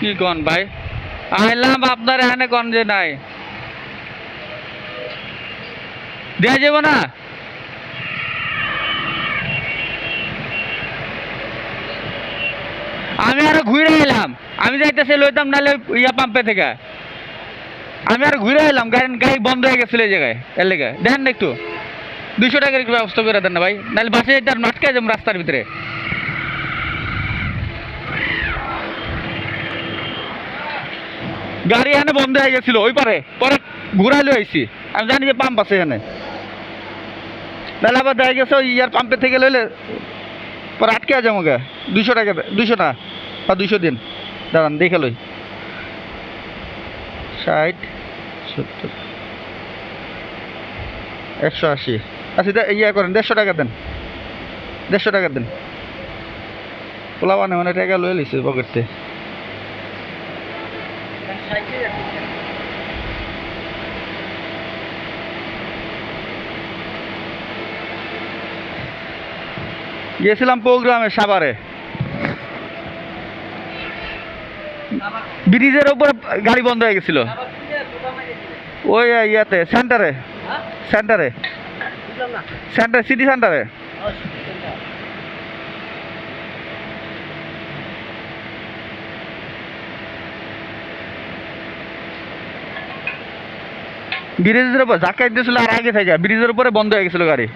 কি কন ভাই? আইলাম আপনার এখানে কন যে নাই। দেয়া যাব না? আমি আরও ঘুরে এলাম। আমি যাইতেছে লইতাম নাহলে ইয়া পাম্পে থেকে। আমি আর ঘুরে এলাম, গাড়ি গাড়ি বন্ধ হয়ে গেছিল এই জায়গায়, এর লেগে। দেখেন না একটু। দুশো টাকার একটু ব্যবস্থা করে দেন না ভাই, নাহলে বাসে আর মাটকে যাব রাস্তার ভিতরে। গাড়ি এখানে বন্ধ হয়ে গেছিল, ওই পারে। পরে ঘুরাইলে আইছি। আমি জানি যে পাম্প আছে এখানে। নাহলে আবার দেখা গেছে ওই ইয়ার পাম্পে থেকে লইলে পরে আটকে যাব গা দুশো টাকা দুশো না, বা দুশো দিন। দাঁড়ান, দেখে লই। ষাট, সত্তর, একশো আশি। আচ্ছা ইয়া করেন, দেড়শো টাকা দেন। দেড়শো টাকা দেন। পোলা মানে মানে টাকা লয়ে লিছে পকেটতে গিয়েছিলাম প্রোগ্রামে সাভারে। ব্রিজের উপরে গাড়ি বন্ধ হয়ে গেছিল। ওই ইয়াতে সেন্টারে সেন্টারে সেন্টার সিটি সেন্টারে ব্রিজের উপর ধাক্কা দিয়েছিল আর আগে থেকে ব্রিজের উপরে বন্ধ হয়ে গেছিল গাড়ি।